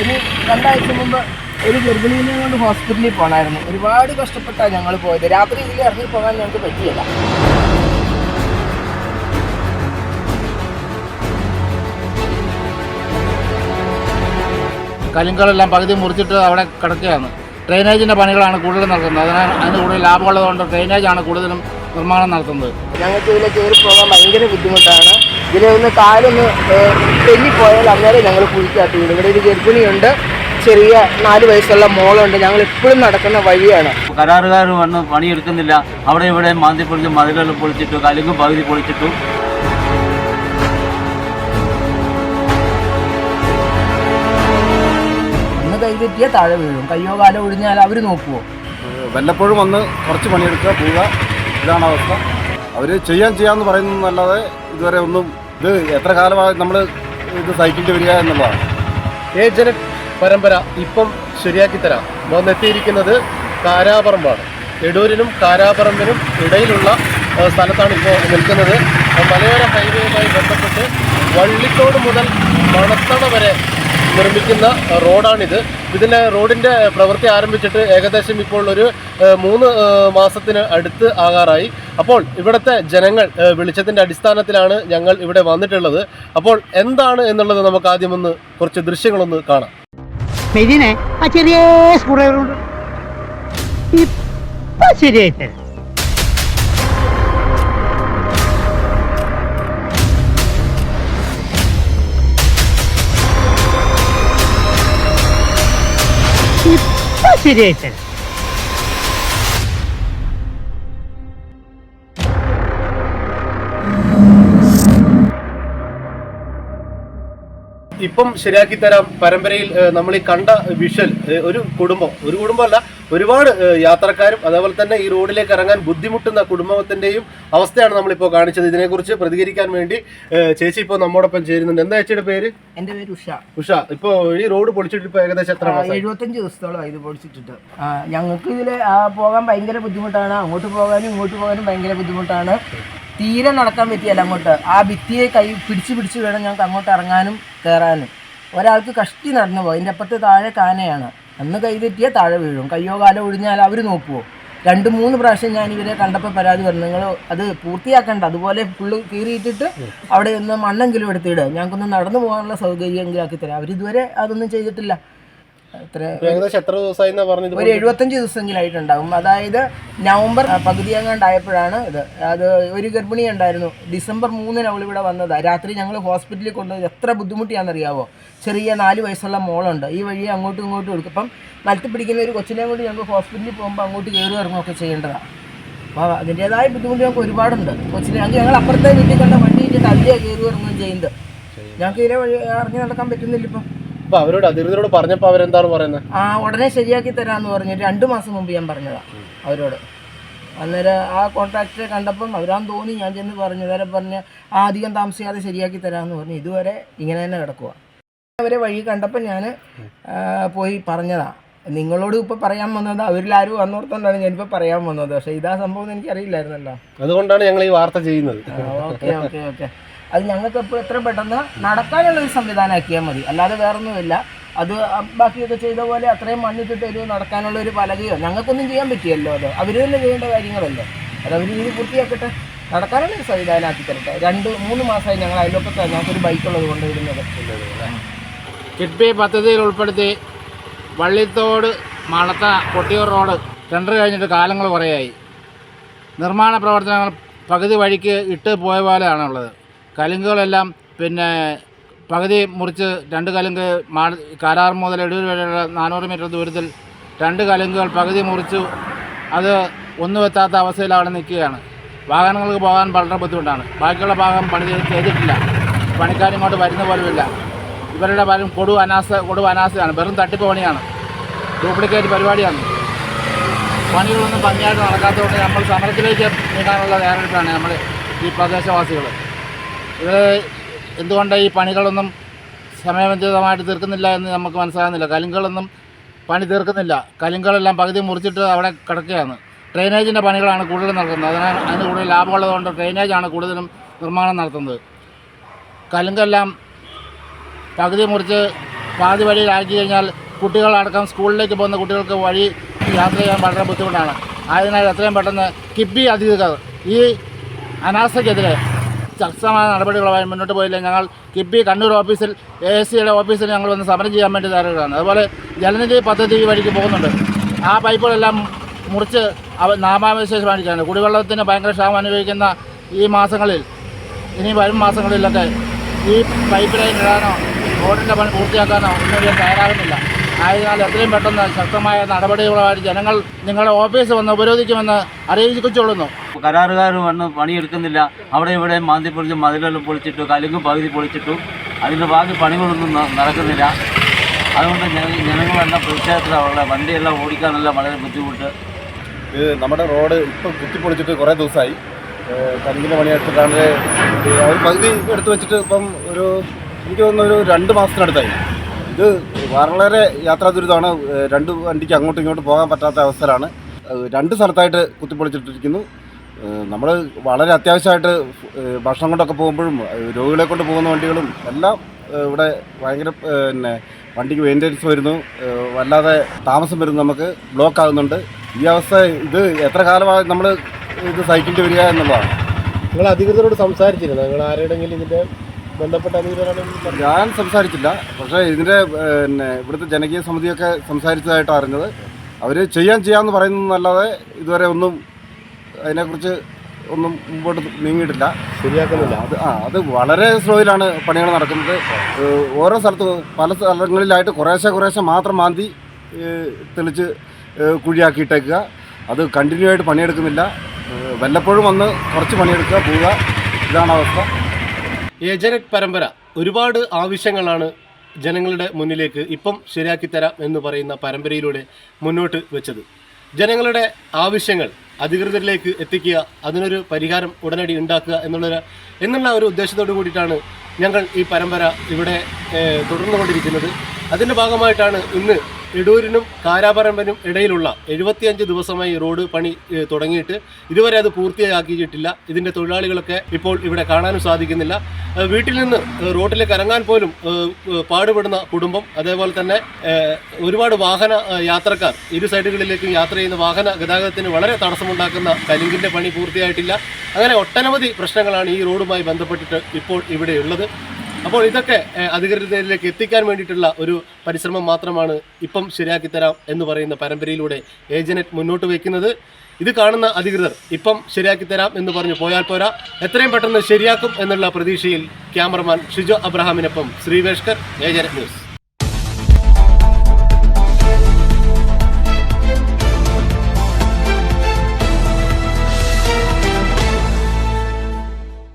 ഒരു രണ്ടാഴ്ച മുമ്പ് ഒരു ഗർഭിണീനെ കൊണ്ട് ഹോസ്പിറ്റലിൽ പോകണമായിരുന്നു. ഒരുപാട് കഷ്ടപ്പെട്ടാണ് ഞങ്ങൾ പോയത്. രാത്രി ഇതിൽ ഇറങ്ങി പോകാൻ ഞങ്ങൾക്ക് പറ്റിയില്ല. കലിങ്കളെല്ലാം പകുതി മുറിച്ചിട്ട് അവിടെ കിടക്കുകയാണ്. ഡ്രെയിനേജിന്റെ പണികളാണ് കൂടുതൽ നടത്തുന്നത്. അതിനാൽ അതിന് കൂടുതൽ ലാഭമുള്ളതുകൊണ്ട് ഡ്രെയിനേജാണ് കൂടുതലും നിർമ്മാണം നടത്തുന്നത്. ഞങ്ങൾക്ക് ഇതിലെ കയറി പോകാൻ ഭയങ്കര ബുദ്ധിമുട്ടാണ്. ഇതിലെ ഒന്ന് കാലൊന്ന് തെല്ലിപ്പോയാൽ അന്നേരം ഞങ്ങൾ കുഴിക്കകത്ത് വീടും ഇവിടെ ഒരു ഗർഭിണിയുണ്ട് ചെറിയ നാല് വയസ്സുള്ള മോളുണ്ട്. ഞങ്ങൾ എപ്പോഴും നടക്കുന്ന വഴിയാണ്. കരാറുകാർ വന്ന് പണിയെടുക്കുന്നില്ല. അവിടെ ഇവിടെ മാന്തി പൊളിച്ച് മതിലുകൾ പൊളിച്ചിട്ടു കലുങ്ങും പകുതി പൊളിച്ചിട്ടു. ഒന്ന് താഴെ വീഴും. കയ്യോ കാലോ ഒഴിഞ്ഞാൽ അവർ നോക്കുമോ വല്ലപ്പോഴും വന്ന് കുറച്ച് പണിയെടുക്കുക പോവുക. ഇതാണ് അവസ്ഥ. അവർ ചെയ്യാൻ ചെയ്യാമെന്ന് പറയുന്നതല്ലാതെ ഇതുവരെ ഒന്നും ഇത് എത്ര കാലമായി നമ്മൾ ഇത് സഹിക്കേണ്ടി വരിക എന്നുള്ളതാണ്. ഏജന പരമ്പര ഇപ്പം ശരിയാക്കി തരാം. വന്നെത്തിയിരിക്കുന്നത് കാരാപറമ്പാണ്. എടൂരിനും കാരാപറമ്പിനും ഇടയിലുള്ള സ്ഥലത്താണ് ഇപ്പോൾ നിൽക്കുന്നത്. മലയോര ഹൈവേയുമായി ബന്ധപ്പെട്ട് വള്ളിത്തോട് മുതൽ മണത്തട വരെ നിർമ്മിക്കുന്ന റോഡാണിത്. ഇതിന്റെ റോഡിന്റെ പ്രവൃത്തി ആരംഭിച്ചിട്ട് ഏകദേശം ഇപ്പോൾ ഒരു മൂന്ന് മാസത്തിന് അടുത്ത് ആകാറായി. അപ്പോൾ ഇവിടുത്തെ ജനങ്ങൾ വിളിച്ചതിന്റെ അടിസ്ഥാനത്തിലാണ് ഞങ്ങൾ ഇവിടെ വന്നിട്ടുള്ളത്. അപ്പോൾ എന്താണ് എന്നുള്ളത് നമുക്ക് ആദ്യം ഒന്ന് കുറച്ച് ദൃശ്യങ്ങളൊന്ന് കാണാം. ഇതിനെ ആ ചെറിയ സ്ക്രൂഡ്രൈവറുണ്ട് ഇപ്പൊ ശരിയായി തരാം ഇപ്പൊ ശരിയായി തരാം ഇപ്പം ശരിയാക്കി തരാം. പരമ്പരയിൽ നമ്മൾ ഈ കണ്ട വിഷൽ ഒരു കുടുംബം ഒരു കുടുംബമല്ല ഒരുപാട് യാത്രക്കാരും അതേപോലെ തന്നെ ഈ റോഡിലേക്ക് ഇറങ്ങാൻ ബുദ്ധിമുട്ടുന്ന കുടുംബത്തിന്റെയും അവസ്ഥയാണ് നമ്മളിപ്പോൾ കാണിച്ചത്. ഇതിനെക്കുറിച്ച് പ്രതികരിക്കാൻ വേണ്ടി ചേച്ചി ഇപ്പോൾ നമ്മോടൊപ്പം ചേരുന്നുണ്ട്. എന്താ ചേച്ചിയുടെ പേര്? എന്റെ പേര് ഉഷ. ഉഷ. ഇപ്പോൾ ഈ റോഡ് പൊളിച്ചിട്ട് ഇപ്പൊ ഏകദേശം എത്ര എഴുപത്തഞ്ച് ദിവസത്തോളം ഇത് പൊളിച്ചിട്ടുണ്ട് ഞങ്ങൾക്ക് ഇതിൽ പോകാൻ ഭയങ്കര ബുദ്ധിമുട്ടാണ്. അങ്ങോട്ട് പോകാനും ഇങ്ങോട്ട് പോകാനും ഭയങ്കര ബുദ്ധിമുട്ടാണ്. തീരെ നടക്കാൻ പറ്റിയല്ല അങ്ങോട്ട്. ആ ഭിത്തിയെ കൈ പിടിച്ച് പിടിച്ച് വേണം ഞങ്ങൾക്ക് അങ്ങോട്ട് ഇറങ്ങാനും കയറാനും. ഒരാൾക്ക് കഷ്ടി നടന്നു പോകും അതിന്റെ അപ്പുറത്ത് താഴെ കാനയാണ്. അന്ന് കൈ തെറ്റിയാൽ താഴെ വീഴും. കയ്യോ കാലോ ഒഴിഞ്ഞാൽ അവർ നോക്കുമോ രണ്ട് മൂന്ന് പ്രാവശ്യം ഞാൻ ഇവരെ കണ്ടപ്പോൾ പരാതി പറഞ്ഞു നിങ്ങൾ അത് പൂർത്തിയാക്കണ്ട. അതുപോലെ ഫുള്ള് കീറിയിട്ടിട്ട് അവിടെ ഒന്ന് മണ്ണെങ്കിലും എടുത്തിടുക ഞങ്ങൾക്കൊന്ന് നടന്നു പോകാനുള്ള സൗകര്യമെങ്കിലും ആക്കി തരാം. അവരിതുവരെ അതൊന്നും ചെയ്തിട്ടില്ല. ഏകദേശം എത്ര ദിവസമായി എന്നാ പറഞ്ഞത് ഒരു എഴുപത്തഞ്ച് ദിവസമെങ്കിലായിട്ടുണ്ടാകും അതായത് നവംബർ പകുതി അങ്ങാണ്ടായപ്പോഴാണ് ഇത്. അത് ഒരു ഗർഭിണി ഉണ്ടായിരുന്നു. ഡിസംബർ മൂന്നിന് അവൾ ഇവിടെ വന്നതാ. രാത്രി ഞങ്ങൾ ഹോസ്പിറ്റലിൽ കൊണ്ടുപോയി എത്ര ബുദ്ധിമുട്ടിയാണെന്നറിയാവോ? ചെറിയ നാല് വയസ്സുള്ള മോളുണ്ട്. ഈ വഴി അങ്ങോട്ടും ഇങ്ങോട്ടും എടുക്കും. അപ്പം നിലത്ത് പിടിക്കുന്ന ഒരു കൊച്ചിനെ കൊണ്ട് ഞങ്ങൾ ഹോസ്പിറ്റലിൽ പോകുമ്പോൾ അങ്ങോട്ട് കയറി ഇറങ്ങുകയൊക്കെ ചെയ്യേണ്ടതാണ് അപ്പോൾ അതിന്റേതായ ബുദ്ധിമുട്ട് ഞങ്ങൾക്ക് ഒരുപാടുണ്ട്. കൊച്ചിനെ ഞങ്ങൾക്ക് ഞങ്ങൾ അപ്പുറത്തെ വീട്ടിൽ കണ്ട വണ്ടി ഇട്ടിട്ട് അതിലേ കയറി ഇറങ്ങുകയും ചെയ്യുന്നത്. ഞങ്ങൾക്ക് ഇതിലെ വഴി ഇറങ്ങി നടക്കാൻ പറ്റുന്നില്ല ഇപ്പം. ഇപ്പൊ അവരോട് അധികൃതരോട് പറഞ്ഞപ്പോ അവരെന്താണ് പറയുന്നത്? ആ ഉടനെ ശരിയാക്കി തരാന്ന് പറഞ്ഞു രണ്ടു മാസം മുമ്പ് ഞാൻ പറഞ്ഞതാ അവരോട്. അന്നേരം ആ കോൺട്രാക്ടറെ കണ്ടപ്പം അവരാന്ന് തോന്നി ഞാൻ ചെന്ന് പറഞ്ഞു നേരെ പറഞ്ഞ് ആ അധികം താമസിക്കാതെ ശരിയാക്കി തരാമെന്ന് പറഞ്ഞു ഇതുവരെ ഇങ്ങനെ തന്നെ കിടക്കുക അവരെ വഴി കണ്ടപ്പോൾ ഞാൻ പോയി പറഞ്ഞതാ. നിങ്ങളോട് ഇപ്പൊ പറയാൻ വന്നത് അവരിലാരും വന്നോർത്തോണ്ടാണ് ഞാനിപ്പോ പറയാൻ വന്നത്. പക്ഷെ ഇതാ സംഭവം എനിക്ക് എനിക്കറിയില്ലായിരുന്നല്ലോ. അതുകൊണ്ടാണ് ഞങ്ങൾ ഈ വാർത്ത ചെയ്യുന്നത്. Okay okay okay. അത് ഞങ്ങൾക്ക് എപ്പോൾ എത്ര പെട്ടെന്ന് നടക്കാനുള്ള ഒരു സംവിധാനം ആക്കിയാൽ മതി. അല്ലാതെ വേറൊന്നുമില്ല. അത് ബാക്കിയൊക്കെ ചെയ്ത പോലെ അത്രയും മണ്ണിട്ടിട്ട് ഒരു നടക്കാനുള്ള ഒരു പലകയോ ഞങ്ങൾക്കൊന്നും ചെയ്യാൻ പറ്റിയല്ലോ അത്. അവർ തന്നെ ചെയ്യേണ്ട കാര്യങ്ങളല്ലേ. അത് അവർ ഇത് പൂർത്തിയാക്കട്ടെ. നടക്കാനുള്ള ഒരു സംവിധാനം ആക്കി തരട്ടെ. രണ്ട് മൂന്ന് മാസമായി ഞങ്ങൾ അതിലൊക്കെ ഞങ്ങൾക്കൊരു ബൈക്കുള്ളത് കൊണ്ടുവരുന്നത് കിഡ്ബി പദ്ധതിയിൽ ഉൾപ്പെടുത്തി വള്ളിത്തോട് മണത്ത കൊട്ടിയൂർ റോഡ് ടെൻഡർ കഴിഞ്ഞിട്ട് കാലങ്ങൾ കുറേയായി. നിർമ്മാണ പ്രവർത്തനങ്ങൾ പകുതി വഴിക്ക് ഇട്ട് പോയ പോലെയാണുള്ളത്. കലുങ്കുകളെല്ലാം പിന്നെ പകുതി മുറിച്ച് രണ്ട് കലുങ്ക് മാ കാരാർ മുതൽ എടൂർ വരെയുള്ള നാനൂറ് മീറ്റർ ദൂരത്തിൽ രണ്ട് കലുങ്കുകൾ പകുതി മുറിച്ചു അത് ഒന്നും എത്താത്ത അവസ്ഥയിൽ അവിടെ നിൽക്കുകയാണ്. വാഹനങ്ങൾക്ക് പോകാൻ വളരെ ബുദ്ധിമുട്ടാണ്. ബാക്കിയുള്ള ഭാഗം പണി ചെയ്ത് ചെയ്തിട്ടില്ല. പണിക്കാരിങ്ങോട്ട് വരുന്ന പോലുമില്ല. ഇവരുടെ പലരും കൊടു അനാസ കൊടു അനാസയാണ് വെറും തട്ടിപ്പ് പണിയാണ്. ഡ്യൂപ്ലിക്കേറ്റ് പരിപാടിയാണ്. പണികളൊന്നും ഭംഗിയായിട്ട് നടക്കാത്തതുകൊണ്ട് നമ്മൾ സമരത്തിലേക്ക് നീങ്ങാനുള്ള തയ്യാറെടുപ്പാണ് നമ്മൾ ഈ പ്രദേശവാസികൾ ഇത് എന്തുകൊണ്ട് ഈ പണികളൊന്നും സമയബന്ധിതമായിട്ട് തീർക്കുന്നില്ല എന്ന് നമുക്ക് മനസ്സിലാകുന്നില്ല. കലുങ്കളൊന്നും പണി തീർക്കുന്നില്ല. കലുങ്കളെല്ലാം പകുതി മുറിച്ചിട്ട് അവിടെ കിടക്കുകയാണ്. ഡ്രെയിനേജിന്റെ പണികളാണ് കൂടുതൽ നടക്കുന്നത് അതിനാൽ അതിന് കൂടുതൽ ലാഭമുള്ളതുകൊണ്ട് ഡ്രെയിനേജാണ് കൂടുതലും നിർമ്മാണം നടത്തുന്നത്. കലുങ്കെല്ലാം പകുതി മുറിച്ച് പാതി വഴിയിലാക്കി കഴിഞ്ഞാൽ കുട്ടികളടക്കം സ്കൂളിലേക്ക് പോകുന്ന കുട്ടികൾക്ക് വഴി യാത്ര ചെയ്യാൻ വളരെ ബുദ്ധിമുട്ടാണ്. ആയതിനാൽ എത്രയും പെട്ടെന്ന് കിബി അധികൃതർ ഈ അനാസ്ഥയ്ക്കെതിരെ ശക്തമായ നടപടികളുമായി മുന്നോട്ട് പോയില്ല? ഞങ്ങൾ കിബി കണ്ണൂർ ഓഫീസിൽ എ എസ് സിയുടെ ഓഫീസിൽ ഞങ്ങൾ വന്ന് സമരം ചെയ്യാൻ വേണ്ടി തയ്യാറാണ്. അതുപോലെ ജലനിധി പദ്ധതി വഴിക്ക് പോകുന്നുണ്ട്. ആ പൈപ്പുകളെല്ലാം മുറിച്ച് അവ നാമാവശേഷമായിരിക്കുകയാണ്. കുടിവെള്ളത്തിന് ഭയങ്കര ക്ഷാമം അനുഭവിക്കുന്ന ഈ മാസങ്ങളിൽ ഇനി വരും മാസങ്ങളിലൊക്കെ ഈ പൈപ്പ് ലൈൻ ഇടാനോ റോഡിന്റെ പണി പൂർത്തിയാക്കാനോ ഒന്നും തയ്യാറാകുന്നില്ല. ആയതിനാൽ എത്രയും പെട്ടെന്ന് ശക്തമായ നടപടികളുമായിട്ട് ജനങ്ങൾ നിങ്ങളുടെ ഓഫീസ് വന്ന് ഉപരോധിക്കുമെന്ന് അറിയിച്ചുകൊള്ളുന്നു. കരാറുകാർ വന്ന് പണിയെടുക്കുന്നില്ല. അവിടെ ഇവിടെ മാന്തി പൊളിച്ച് മതിലെല്ലാം പൊളിച്ചിട്ടു കലുങ്കും പകുതി പൊളിച്ചിട്ടു. അതിന്റെ ബാക്കി പണികളൊന്നും നടക്കുന്നില്ല. അതുകൊണ്ട് ഞങ്ങൾ ജനങ്ങളെല്ലാം പ്രതിഷേധത്തിലുള്ള വണ്ടിയെല്ലാം ഓടിക്കാനെല്ലാം വളരെ ബുദ്ധിമുട്ട്. ഇത് നമ്മുടെ റോഡ് ഇപ്പം കുത്തിപ്പൊളിച്ചിട്ട് കുറേ ദിവസമായി കരിങ്കിന്റെ പണിയെടുത്തിട്ടാണ് അവർ പകുതി എടുത്തു വെച്ചിട്ട് ഇപ്പം ഒരു എനിക്ക് തോന്നുന്നു ഒരു രണ്ട് മാസത്തിനടുത്തായി. ഇത് വളരെ യാത്രാ ദുരിതമാണ്. രണ്ട് വണ്ടിക്ക് അങ്ങോട്ടും ഇങ്ങോട്ടും പോകാൻ പറ്റാത്ത അവസരമാണ് രണ്ട് സ്ഥലത്തായിട്ട് കുത്തിപ്പൊളിച്ചിട്ടിരിക്കുന്നു നമ്മൾ വളരെ അത്യാവശ്യമായിട്ട് ഭക്ഷണം കൊണ്ടൊക്കെ പോകുമ്പോഴും രോഗികളെ കൊണ്ട് പോകുന്ന വണ്ടികളും എല്ലാം ഇവിടെ ഭയങ്കര പിന്നെ വണ്ടിക്ക് മെയിന്റെനൻസ് വരുന്നു. വല്ലാതെ താമസം വരുന്നു നമുക്ക്. ബ്ലോക്ക് ആകുന്നുണ്ട്. ഈ അവസ്ഥ ഇത് എത്ര കാലമായി നമ്മൾ ഇത് സഹിക്കേണ്ടി വരിക എന്നുള്ളതാണ്. നിങ്ങൾ അധികൃതരോട് സംസാരിച്ചിരുന്നു? നിങ്ങൾ ആരുടെങ്കിലും ഇതിന്റെ ബന്ധപ്പെട്ട അധികൃതരാണ് ഞാൻ സംസാരിച്ചില്ല. പക്ഷേ ഇതിന്റെ പിന്നെ ഇവിടുത്തെ ജനകീയ സമിതിയൊക്കെ സംസാരിച്ചതായിട്ട് അറിഞ്ഞത്. അവർ ചെയ്യാൻ ചെയ്യാമെന്ന് പറയുന്നതല്ലാതെ ഇതുവരെ ഒന്നും അതിനെക്കുറിച്ച് ഒന്നും മുമ്പോട്ട് നീങ്ങിയിട്ടില്ല. ശരിയാക്കുന്നില്ല. അത് ആ അത് വളരെ സ്ലോയിലാണ് പണികൾ നടക്കുന്നത്. ഓരോ സ്ഥലത്ത് പല സ്ഥലങ്ങളിലായിട്ട് കുറേശ്ശെ കുറേശ്ശെ മാത്രം മാന്തി തെളിച്ച് കുഴിയാക്കിയിട്ടേക്കുക. അത് കണ്ടിന്യൂ ആയിട്ട് പണിയെടുക്കുന്നില്ല. വല്ലപ്പോഴും വന്ന് കുറച്ച് പണിയെടുക്കുക പോവുക. ഇതാണ് അവസ്ഥ. ഏജനറ്റ് പരമ്പര. ഒരുപാട് ആവശ്യങ്ങളാണ് ജനങ്ങളുടെ മുന്നിലേക്ക് ഇപ്പം ശരിയാക്കി തരാം എന്ന് പറയുന്ന പരമ്പരയിലൂടെ മുന്നോട്ട് വെച്ചത്. ജനങ്ങളുടെ ആവശ്യങ്ങൾ അധികൃതരിലേക്ക് എത്തിക്കുക അതിനൊരു പരിഹാരം ഉടനടി ഉണ്ടാക്കുക എന്നുള്ളൊരു എന്നുള്ള ഒരു ഉദ്ദേശത്തോടു കൂടിയിട്ടാണ് ഞങ്ങൾ ഈ പരമ്പര ഇവിടെ തുടർന്നുകൊണ്ടിരിക്കുന്നത്. അതിന്റെ ഭാഗമായിട്ടാണ് ഇന്ന് എടൂരിനും കാരാപറമ്പനും ഇടയിലുള്ള എഴുപത്തിയഞ്ച് ദിവസമായി റോഡ് പണി തുടങ്ങിയിട്ട് ഇതുവരെ അത് പൂർത്തിയാക്കിയിട്ടില്ല. ഇതിന്റെ തൊഴിലാളികളൊക്കെ ഇപ്പോൾ ഇവിടെ കാണാനും സാധിക്കുന്നില്ല. വീട്ടിൽ നിന്ന് റോഡിലേക്ക് ഇറങ്ങാൻ പോലും പാടുപെടുന്ന കുടുംബം അതേപോലെ തന്നെ ഒരുപാട് വാഹന യാത്രക്കാർ ഇരു സൈഡുകളിലേക്കും യാത്ര ചെയ്യുന്ന വാഹന ഗതാഗതത്തിന് വളരെ തടസ്സമുണ്ടാക്കുന്ന കലിങ്കിന്റെ പണി പൂർത്തിയായിട്ടില്ല. അങ്ങനെ ഒട്ടനവധി പ്രശ്നങ്ങളാണ് ഈ റോഡുമായി ബന്ധപ്പെട്ടിട്ട് ഇപ്പോൾ ഇവിടെയുള്ളത് അപ്പോൾ ഇതൊക്കെ അധികൃതരിലേക്ക് എത്തിക്കാൻ വേണ്ടിയിട്ടുള്ള ഒരു പരിശ്രമം മാത്രമാണ് ഇപ്പം ശരിയാക്കി തരാം എന്ന് പറയുന്ന പരമ്പരയിലൂടെ ഏജനറ്റ് മുന്നോട്ട് വയ്ക്കുന്നത്. ഇത് കാണുന്ന അധികൃതർ ഇപ്പം ശരിയാക്കി തരാം എന്ന് പറഞ്ഞു പോയാൽ പോരാ. എത്രയും പെട്ടെന്ന് ശരിയാക്കും എന്നുള്ള പ്രതീക്ഷയിൽ ക്യാമറമാൻ ഷിജോ അബ്രഹാമിനൊപ്പം ശ്രീവേഷ്കർ ഏജനറ്റ് ന്യൂസ്.